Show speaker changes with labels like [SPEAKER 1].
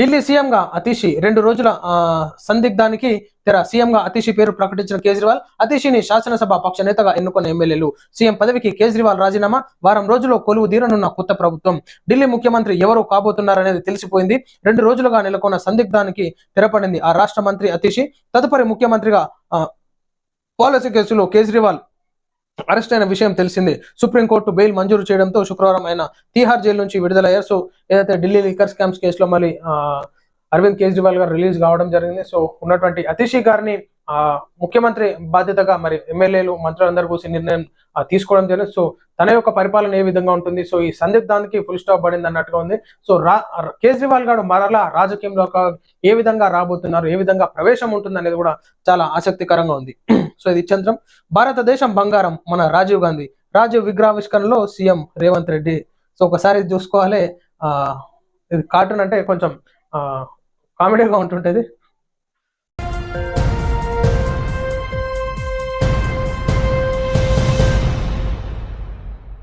[SPEAKER 1] ఢిల్లీ సీఎంగా అతీషి రెండు రోజుల ఆ, సందిగ్ధానికి తెర. సీఎంగా అతీషి పేరు ప్రకటించిన కేజ్రీవాల్ అతీషిని శాసనసభ పక్ష నేతగా ఎన్నుకున్న ఎమ్మెల్యేలు. సీఎం పదవికి కేజ్రీవాల్ రాజీనామా. వారం రోజుల్లో కొలువు తీరనున్న కొత్త ప్రభుత్వం. ఢిల్లీ ముఖ్యమంత్రి ఎవరు కాబోతున్నారనేది తెలిసిపోయింది. రెండు రోజులుగా నెలకొన్న సందిగ్ధానికి తెరపడింది ఆ రాష్ట్ర మంత్రి అతీషి. తదుపరి ముఖ్యమంత్రిగా ఆ, పాలసీ కేసులో కేజ్రీవాల్ అరెస్ట్ అయిన విషయం తెలిసింది. సుప్రీంకోర్టు బెయిల్ మంజూరు చేయడంతో శుక్రవారం ఆయన తీహార్ జైలు నుంచి విడుదలయ్యారు. సో ఏదైతే ఢిల్లీ లిక్కర్ స్కామ్స్ కేసులో మళ్ళీ అరవింద్ కేజ్రీవాల్ గారు రిలీజ్ కావడం జరిగింది. సో ఉన్నటువంటి అతిషి గారిని ముఖ్యమంత్రి బాధ్యతగా మరి ఎమ్మెల్యేలు మంత్రులందరూ కూర్చి నిర్ణయం తీసుకోవడం జరిగింది. సో తన యొక్క పరిపాలన ఏ విధంగా ఉంటుంది? సో ఈ సందిగ్ధానికి ఫుల్ స్టాప్ పడింది అన్నట్టుగా ఉంది. సో రా కేజ్రీవాల్ గారు మరలా రాజకీయంలో ఏ విధంగా రాబోతున్నారు? ఏ విధంగా ప్రవేశం ఉంటుంది అనేది కూడా చాలా ఆసక్తికరంగా ఉంది. సో ఇది చంద్రం. భారతదేశం బంగారం మన రాజీవ్ గాంధీ. రాజీవ్ విగ్రహావిష్కరణలో సీఎం రేవంత్ రెడ్డి. సో ఒకసారి ఇది చూసుకోవాలి. ఆ ఇది కార్టూన్ అంటే కొంచెం ఆ కామెడీగా ఉంటుంటది.